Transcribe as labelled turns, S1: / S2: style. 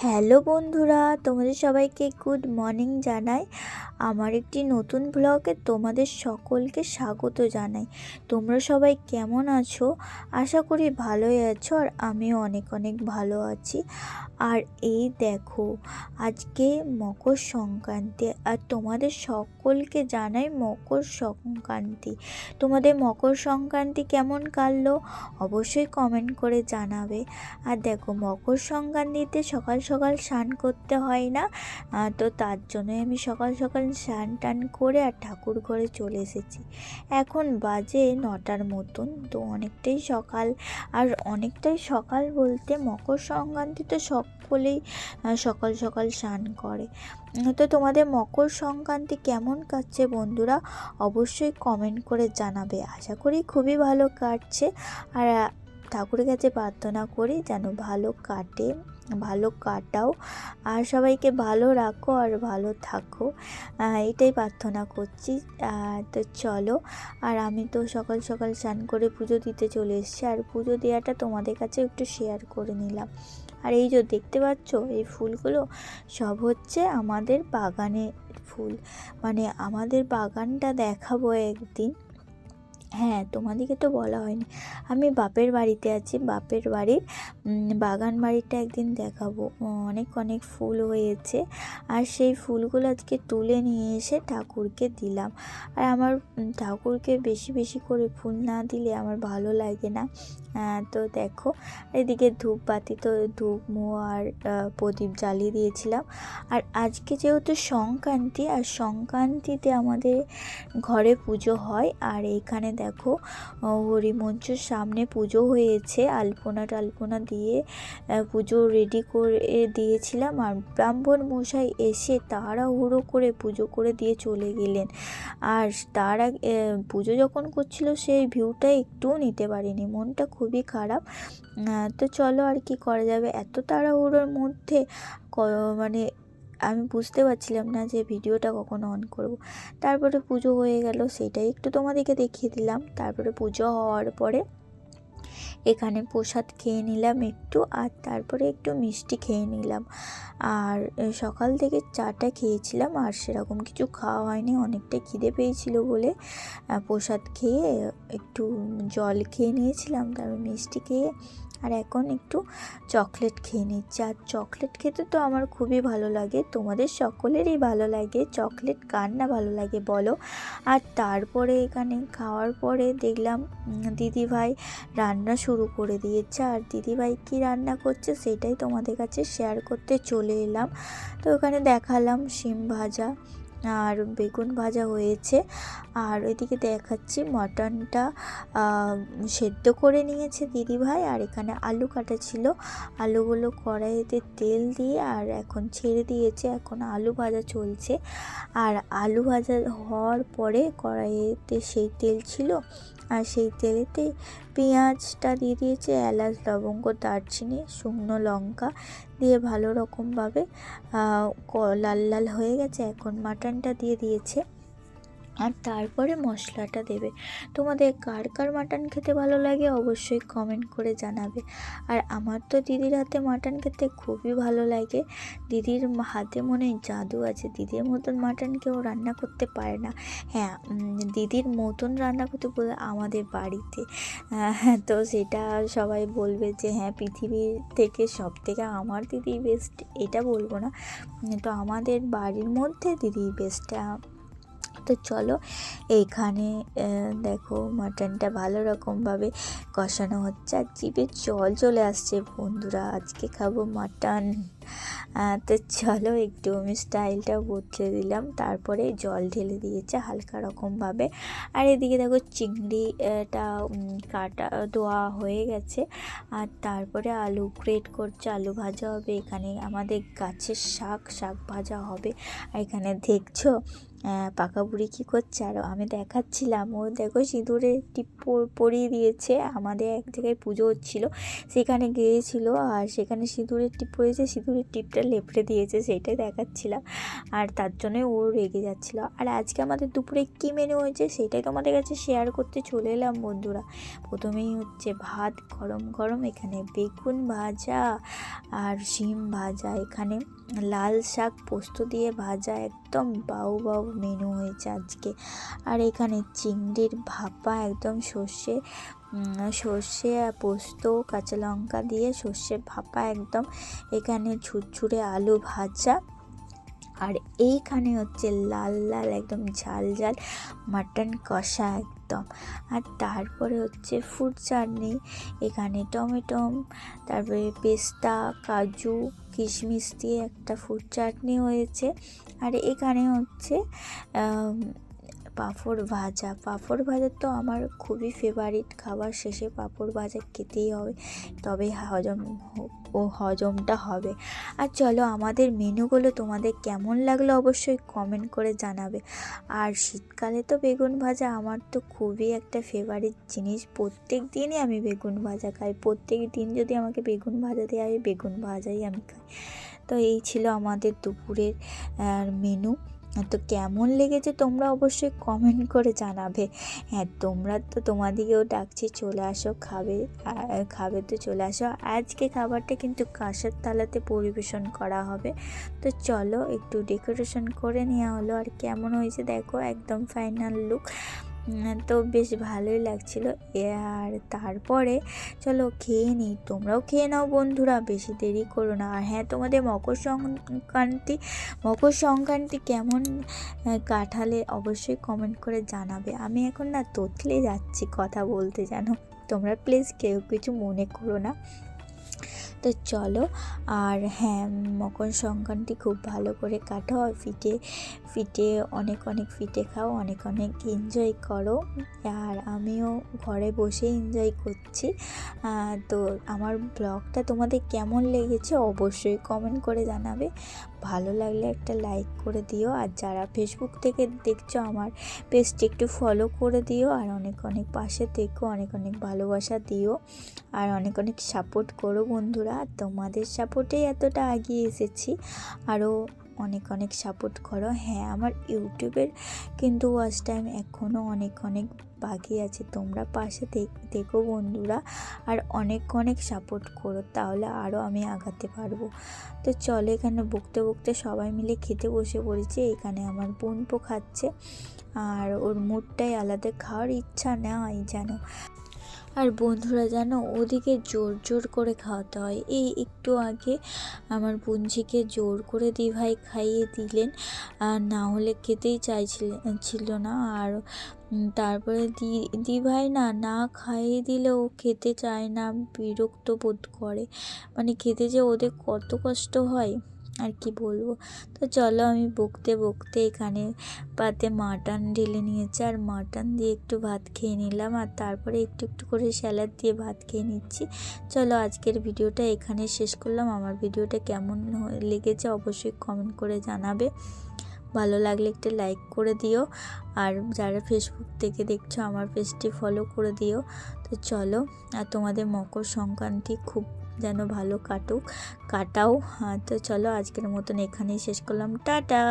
S1: Hello বন্ধুরা তোমাদের সবাইকে গুড মর্নিং জানাই। আমার একটি নতুন ব্লগে তোমাদের সকলকে স্বাগত জানাই। তোমরা সবাই কেমন আছো? আশা করি ভালোই আছো আর আমিও অনেক অনেক ভালো আছি। আর এই দেখো, আজকে মকর সংক্রান্তি আর তোমাদের সকলকে জানাই মকর সংক্রান্তি। তোমাদের মকর সংক্রান্তি কেমন কাটলো? অবশ্যই কমেন্ট করে জানাবে। আর দেখো, মকর সংক্রান্তিতে সকাল সকাল স্নান করতে হয় না তো তার জন্যই আমি সকাল সকাল স্নান টান করে আর ঠাকুর ঘরে চলে এসেছি। এখন বাজে নটার মতন, তো অনেকটাই সকাল। আর অনেকটাই সকাল বলতে মকর সংক্রান্তি তো সকলেই সকাল সকাল স্নান করে। তো তোমাদের মকর সংক্রান্তি কেমন কাটছে বন্ধুরা অবশ্যই কমেন্ট করে জানাবে। আশা করি খুবই ভালো কাটছে। আর ঠাকুরের কাছে প্রার্থনা করি যেন ভালো কাটে। ভালো কাটাও আর সবাইকে ভালো রাখো আর ভালো থাকো। এটাই প্রার্থনা করছি। তো চলো, আর আমি তো সকাল সকাল স্নান করে পুজো দিতে চলে এসেছি আর পুজো দেওয়াটা তোমাদের কাছে একটু শেয়ার করে নিলাম। আর এই যে দেখতে পাচ্ছ, এই ফুলগুলো সব হচ্ছে আমাদের বাগানের ফুল। মানে আমাদের বাগানটা দেখাবো একদিন। হ্যাঁ তোমাদেরকে তো বলা হয়নি। আমি বাপের বাড়িতে আছি। বাপের বাড়ির বাগান বাড়িটা একদিন দেখাবো। অনেক অনেক ফুল হয়েছে। আর সেই ফুলগুলো আজকে তুলে নিয়ে এসে ঠাকুরকে দিলাম। আর আমার ঠাকুরকে বেশি বেশি করে ফুল না দিলে আমার ভালো লাগে না। তো দেখো, এদিকে ধূপবাতি তো, ধূপ মো আর প্রদীপ জ্বালিয়ে দিয়েছিলাম। আর আজকে যেহেতু সংক্রান্তি, আর সংক্রান্তিতে আমাদের ঘরে পুজো হয়, আর এইখানে দেখো আহ, হরিমঞ্চের সামনে পুজো হয়েছে। আলপনা টালপনা দিয়ে পুজো রেডি করে দিয়েছিলাম আর ব্রাহ্মণ মশাই এসে তাড়াহুড়ো করে পুজো করে দিয়ে চলে গেলেন। আর তার পুজো যখন করছিল সেই ভিউটা একটুও নিতে পারিনি মনটা খুবই খারাপ। তো চলো আর কি করা যাবে? এত তাড়াহুড়োর মধ্যে মানে আমি বুঝতে পারছিলাম না যে ভিডিওটা কখন অন করব। তারপরে পুজো হয়ে গেল, সেটাই একটু তোমাদেরকে দেখিয়ে দিলাম। তারপরে পুজো হওয়ার পরে এখানে প্রসাদ খেয়ে নিলাম একটু, আর তারপরে একটু মিষ্টি খেয়ে নিলাম। আর সকাল থেকে চাটা খেয়েছিলাম, আর সেরকম কিছু খাওয়া হয়নি, অনেকটা খিদে পেয়েছিল বলে প্রসাদ খেয়ে একটু জল খেয়ে নিয়েছিলাম, তারপর মিষ্টি খেয়ে আর এখন একটু চকলেট খেয়ে নিচ্ছি। আর চকলেট খেতে তো আমার খুবই ভালো লাগে। তোমাদের সকলেরই ভালো লাগে। চকলেট কার না ভালো লাগে বলো? আর তারপরে এখানে খাওয়ার পরে দেখলাম দিদিভাই রান্না শুরু করে দিয়েছে। আর দিদিভাই কী রান্না করছে সেটাই তোমাদের কাছে শেয়ার করতে চলে এলাম। তো ওখানে দেখালাম শিম ভাজা। আর বেগুন ভাজা হয়েছে। আর ওইদিকে দেখাচ্ছি মটনটা সেদ্ধ করে নিয়েছে দিদিভাই। আর এখানে আলু কাটা ছিল। আলুগুলো কড়াইতে তেল দিয়ে আর এখন ছেড়ে দিয়েছে। এখন আলু ভাজা চলছে। আর আলু ভাজা হওয়ার পরে কড়াইতে সেই তেল ছিল। আর সেই তেলেতে পেঁয়াজটা দিয়ে দিয়েছে, এলাচ, লবঙ্গ, দারচিনি, শুকনো লঙ্কা দিয়ে ভালো রকমভাবে লাল লাল হয়ে গেছে। এখন মাটনটা দিয়ে দিয়েছে। আর তারপরে মশলাটা দেবে। তোমাদের কার কার মাটন খেতে ভালো লাগে অবশ্যই কমেন্ট করে জানাবে। আর আমার তো দিদির হাতে মাটন খেতে খুবই ভালো লাগে। দিদির হাতে মনে জাদু আছে। দিদির মতন মাটন কেউ রান্না করতে পারে না। হ্যাঁ দিদির মতন রান্না করতে বলে আমাদের বাড়িতে। তো সেটা সবাই বলবে যে হ্যাঁ পৃথিবীর থেকে সব থেকে আমার দিদি বেস্ট এটা বলব না। তো আমাদের বাড়ির মধ্যে দিদি বেস্ট তো চলো, এখানে দেখো মাটনটা ভালো রকমভাবে কষানো হচ্ছে আর জিভে জল চলে আসছে। বন্ধুরা, আজকে খাব মাটন তো চলো একটু আমি স্টাইলটা বদলে দিলাম। তারপরে জল ঢেলে দিয়েছে হালকা রকমভাবে। আর এদিকে দেখো চিংড়িটা কাটা, ধোয়া হয়ে গেছে। আর তারপরে আলু গ্রেট করছে, আলু ভাজা হবে। এখানে আমাদের গাছের শাক শাক ভাজা হবে। আর এখানে দেখছ পাকা বুড়ি কী করছে? আর আমি দেখাচ্ছিলাম, ও দেখো সিঁদুরে টিপ পরিয়ে দিয়েছে। আমাদের এক জায়গায় পুজো হচ্ছিল, সেখানে গিয়েছিল। আর সেখানে সিঁদুরের টিপ পরেছে সিঁদুরের টিপটা লেপড়ে দিয়েছে, সেইটাই দেখাচ্ছিলাম। আর তার জন্যই ও রেগে যাচ্ছিল। আর আজকে আমাদের দুপুরে কী মেনু হয়েছে সেটাই তোমাদের কাছে শেয়ার করতে চলে এলাম, বন্ধুরা। প্রথমেই হচ্ছে ভাত, গরম গরম, এখানে বেগুন ভাজা আর শিম ভাজা। এখানে লাল শাক পোস্ত দিয়ে ভাজা, একদম বাউ বাউ মেনু হয়েছে আজকে। আর এখানে চিংড়ির ভাপা, একদম সর্ষে সর্ষে পোস্ত, কাঁচা লঙ্কা দিয়ে সর্ষে ভাপা, একদম এখানে ছুটছুড়ে আলু ভাজা। আর এইখানে হচ্ছে লাল লাল একদম ঝাল ঝাল মাটন কষা একদম। আর তারপরে হচ্ছে ফুড চাটনি, এখানে টমেটো, তারপরে পেস্তা, কাজু, কিশমিশ দিয়ে একটা ফুড চাটনি হয়েছে। আর এখানে হচ্ছে পাঁপড় ভাজা। পাঁপড় ভাজা তো আমার খুবই ফেভারিট খাবার। শেষে পাঁপড় ভাজা খেতেই হবে, তবে হজম ও হজমটা হবে। আর চলো আমাদের মেনুগুলো তোমাদের কেমন লাগল অবশ্যই কমেন্ট করে জানাবে। আর শীতকালে তো বেগুন ভাজা আমার তো খুবই একটা ফেভারিট জিনিস। প্রত্যেক দিনই আমি বেগুন ভাজা খাই। প্রত্যেক দিন যদি আমাকে বেগুন ভাজা দেওয়া হয় বেগুন ভাজাই আমি খাই। তো এই ছিল আমাদের দুপুরের মেনু। তো কেমন লেগেছে তোমরা অবশ্যই কমেন্ট করে জানাবে। হ্যাঁ তোমরা তো তোমাদিকেও ডাকছি, চলে আসো, খাবে খাবে তো চলে আসো। আজকে খাবারটা কিন্তু কাঁসার তালাতে পরিবেশন করা হবে। তো চলো একটু ডেকোরেশন করে নেওয়া হলো। আর কেমন হয়েছে দেখো, একদম ফাইনাল লুক তো বেশ ভালোই লাগছিল। আর তারপরে চলো খেয়ে নিই। তোমরাও খেয়ে নাও বন্ধুরা, বেশি দেরি করো না। আর হ্যাঁ তোমাদের মকর সংক্রান্তি মকর সংক্রান্তি কেমন কাঠালে অবশ্যই কমেন্ট করে জানাবে। আমি এখন না তোতলে যাচ্ছি কথা বলতে জানো। তোমরা প্লিজ কেউ কিছু মনে করো না। তো চলো, আর হ্যাঁ মকর সংক্রান্তি খুব ভালো করে কাটো আর ফিটে ফিটে অনেক অনেক ফিটে খাও, অনেক অনেক এনজয় করো। আর আমিও ঘরে বসে এনজয় করছি। তো আমার ব্লগটা তোমাদের কেমন লেগেছে অবশ্যই কমেন্ট করে জানাবে। ভালো লাগলে একটা লাইক করে দিও। আর যারা ফেসবুক থেকে দেখছ আমার পেজটি একটু ফলো করে দিও। আর অনেক অনেক পাশে থেকো, অনেক অনেক ভালোবাসা দিও। আর অনেক অনেক সাপোর্ট করো বন্ধুরা। তোমাদের সাপোর্টেই এতটা এগিয়ে এসেছি। আরও অনেক অনেক সাপোর্ট করো। হ্যাঁ আমার ইউটিউবের কিন্তু ওয়াচ টাইম এখনও অনেক অনেক বাকি আছে। তোমরা পাশে দেখো বন্ধুরা, আর অনেক অনেক সাপোর্ট করো, তাহলে আরও আমি আগাতে পারব। তো চলো এখানে বকতে বকতে সবাই মিলে খেতে বসে পড়েছি। এখানে আমার বোনপো খাচ্ছে, আর ওর মুডটাই আলাদা, খাওয়ার ইচ্ছা নেই যেন আর বন্ধুরা জানো, ওদিকে জোর জোর করে খাওয়াতে হয়। এই একটু আগে আমার পুঞ্জিকে জোর করে দিভাই খাইয়ে দিলেন, আর না হলে খেতেই চাইছিল, ছিল না। আর তারপরে দি, দিভাই না না খাইয়ে দিলে ও খেতে চায় না, বিরক্ত বোধ করে। মানে খেতে যে ওদের কত কষ্ট হয়। আর কি বলব? তো চলো আমি বকতে বকতে এখানে পাতে মাটন ঢেলে নিয়েছি। আর মাটন দিয়ে একটু ভাত খেয়ে নিলাম। আর তারপরে একটু একটু করে স্যালাড দিয়ে ভাত খেয়ে নিচ্ছি। চলো আজকের ভিডিওটা এখানে শেষ করলাম। আমার ভিডিওটা কেমন লেগেছে অবশ্যই কমেন্ট করে জানাবে। ভালো লাগলে একটা লাইক করে দিও। আর যারা ফেসবুক থেকে দেখছ, আমার পেজটি ফলো করে দিও। তো চলো, আর তোমাদের মকর সংক্রান্তি খুব যেন ভালো কাটুক কাটাও। হ্যাঁ তো চলো আজকের মতন এখানেই শেষ করলাম। টাটা!